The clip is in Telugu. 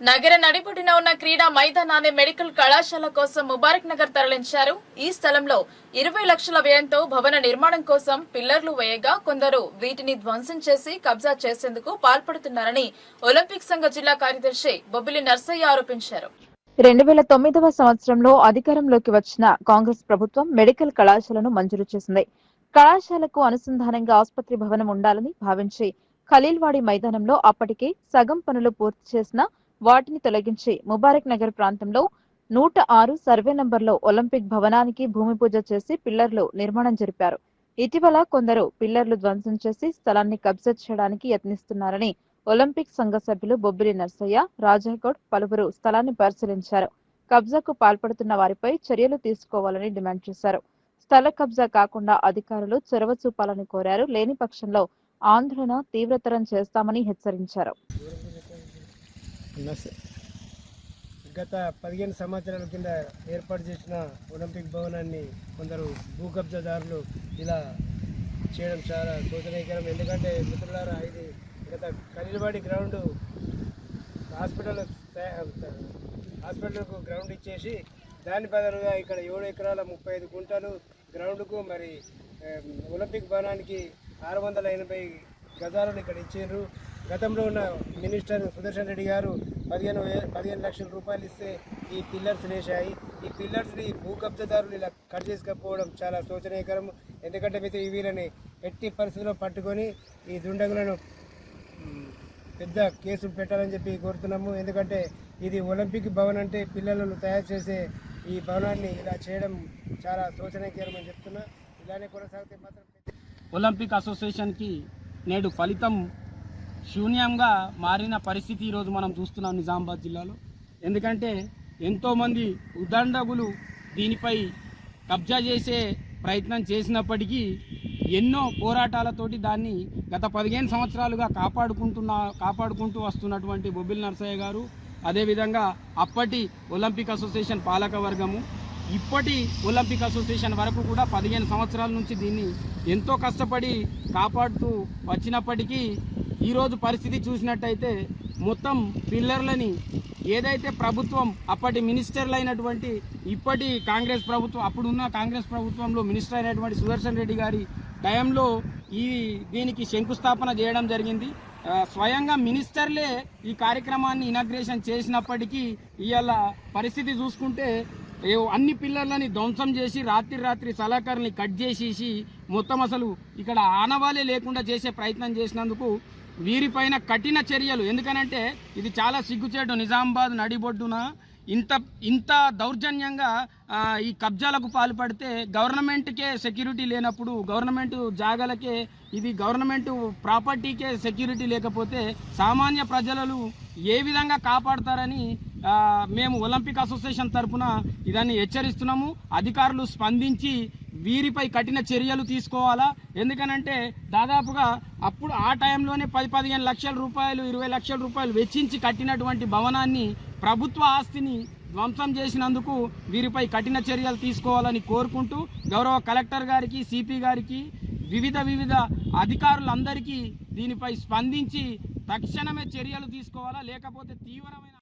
నగర నడిబొడ్డున ఉన్న క్రీడా మైదానాన్ని మెడికల్ కళాశాల కోసం ముబారక్ నగర్ తరలించారు. ఈ స్థలంలో ఇరవై లక్షల వ్యయంతో భవన నిర్మాణం కోసం పిల్లర్లు వేయగా కొందరు వీటిని ధ్వంసం చేసి కబ్జా చేసేందుకు పాల్పడుతున్నారని ఒలింపిక్ సంఘ జిల్లా కార్యదర్శి బొబ్బిలి నర్సయ్య ఆరోపించారు. రెండు వేల తొమ్మిదవ సంవత్సరంలో అధికారంలోకి వచ్చిన కాంగ్రెస్ ప్రభుత్వం మెడికల్ కళాశాలను మంజూరు చేసింది. కళాశాలకు అనుసంధానంగా ఆసుపత్రి భవనం ఉండాలని భావించి ఖలీల్వాడి మైదానంలో అప్పటికే సగం పనులు పూర్తి చేసిన వాటిని తొలగించి ముబారక్ నగర్ ప్రాంతంలో నూట ఆరు సర్వే నంబర్లో ఒలింపిక్ భవనానికి భూమి పూజ చేసి పిల్లర్లు నిర్మాణం జరిపారు. ఇటీవల కొందరు పిల్లర్లు ధ్వంసం చేసి స్థలాన్ని కబ్జా చేయడానికి యత్నిస్తున్నారని ఒలింపిక్ సంఘ సభ్యులు బొబ్బిలి నర్సయ్య రాజాగౌడ్ పలువురు స్థలాన్ని పరిశీలించారు. కబ్జాకు పాల్పడుతున్న వారిపై చర్యలు తీసుకోవాలని డిమాండ్ చేశారు. స్థల కబ్జా కాకుండా అధికారులు చొరవ చూపాలని కోరారు. లేని పక్షంలో ఆందోళన తీవ్రతరం చేస్తామని హెచ్చరించారు. గత పదిహేను సంవత్సరాల కింద ఏర్పాటు చేసిన ఒలింపిక్ భవనాన్ని కొందరు భూ కబ్జాదారులు ఇలా చేయడం చాలా శోచనీయకరం. ఎందుకంటే మిత్రులారా ఇది గత కలిలవాడి గ్రౌండ్ హాస్పిటల్ హాస్పిటల్కు గ్రౌండ్ ఇచ్చేసి దాని బదులుగా ఇక్కడ ఏడు ఎకరాల ముప్పై ఐదు గుంటలు గ్రౌండ్కు మరి ఒలింపిక్ భవనానికి ఆరు వందల ఎనభై గజాలను ఇక్కడ ఇచ్చిండ్రు. గతంలో ఉన్న మినిస్టర్ సుదర్శన్ రెడ్డి గారు పదిహేను వే పదిహేను లక్షల రూపాయలు ఇస్తే ఈ పిల్లర్స్ వేశాయి ఈ పిల్లర్స్ని భూ కబ్జాదారులు ఇలా కట్ చేసుకపోవడం చాలా శోచనీయకరం. ఎందుకంటే మీతో ఈ వీళ్ళని ఎట్టి పరిస్థితుల్లో పట్టుకొని ఈ దుండగులను పెద్ద కేసులు పెట్టాలని చెప్పి కోరుతున్నాము. ఎందుకంటే ఇది ఒలింపిక్ భవన్ అంటే పిల్లలను తయారు చేసే ఈ భవనాన్ని ఇలా చేయడం చాలా శోచనీయకరమని చెప్తున్నా. ఇలానే కొనసాగితే మాత్రం ఒలింపిక్ అసోసియేషన్కి నేడు ఫలితం శూన్యంగా మారిన పరిస్థితి ఈరోజు మనం చూస్తున్నాం నిజామాబాద్ జిల్లాలో. ఎందుకంటే ఎంతోమంది ఉదండగులు దీనిపై కబ్జా చేసే ప్రయత్నం చేసినప్పటికీ ఎన్నో పోరాటాలతోటి దాన్ని గత పదిహేను సంవత్సరాలుగా కాపాడుకుంటున్న కాపాడుకుంటూ వస్తున్నటువంటి బొబ్బిల్ నర్సయ్య గారు అదేవిధంగా అప్పటి ఒలింపిక్ అసోసియేషన్ పాలక వర్గము ఇప్పటి ఒలింపిక్ అసోసియేషన్ వరకు కూడా పదిహేను సంవత్సరాల నుంచి దీన్ని ఎంతో కష్టపడి కాపాడుతూ వచ్చినప్పటికీ ఈరోజు పరిస్థితి చూసినట్టయితే మొత్తం పిల్లర్లని ఏదైతే ప్రభుత్వం అప్పటి మినిస్టర్లు అయినటువంటి ఇప్పటి కాంగ్రెస్ ప్రభుత్వం అప్పుడున్న కాంగ్రెస్ ప్రభుత్వంలో మినిస్టర్ అయినటువంటి సుదర్శన్ రెడ్డి గారి టైంలో ఈ దీనికి శంకుస్థాపన చేయడం జరిగింది. స్వయంగా మినిస్టర్లే ఈ కార్యక్రమాన్ని ఇనాగ్రేషన్ చేసినప్పటికీ ఇవాళ పరిస్థితి చూసుకుంటే అన్ని పిల్లర్లని ధ్వంసం చేసి రాత్రి రాత్రి సలాకర్ని కట్ చేసేసి మొత్తం అసలు ఇక్కడ ఆనవాలే లేకుండా చేసే ప్రయత్నం చేసినందుకు వీరిపైన కఠిన చర్యలు. ఎందుకనంటే ఇది చాలా సిగ్గుచేటు నిజామాబాద్ నడిబొడ్డున ఇంత ఇంత దౌర్జన్యంగా ఈ కబ్జాలకు పాల్పడితే గవర్నమెంట్కే సెక్యూరిటీ లేనప్పుడు గవర్నమెంట్ జాగాలకే ఇది గవర్నమెంట్ ప్రాపర్టీకే సెక్యూరిటీ లేకపోతే సామాన్య ప్రజలను ఏ విధంగా కాపాడతారని మేము ఒలింపిక్ అసోసియేషన్ తరఫున ఇదాన్ని హెచ్చరిస్తున్నాము. అధికారులు స్పందించి వీరిపై కఠిన చర్యలు తీసుకోవాలా? ఎందుకనంటే దాదాపుగా అప్పుడు ఆ టైంలోనే పది పదిహేను లక్షల రూపాయలు ఇరవై లక్షల రూపాయలు వెచ్చించి కట్టినటువంటి భవనాన్ని ప్రభుత్వ ఆస్తిని ధ్వంసం చేసినందుకు వీరిపై కఠిన చర్యలు తీసుకోవాలని కోరుకుంటూ గౌరవ కలెక్టర్ గారికి సిపి గారికి వివిధ వివిధ అధికారులందరికీ దీనిపై స్పందించి తక్షణమే చర్యలు తీసుకోవాలా? లేకపోతే తీవ్రమైన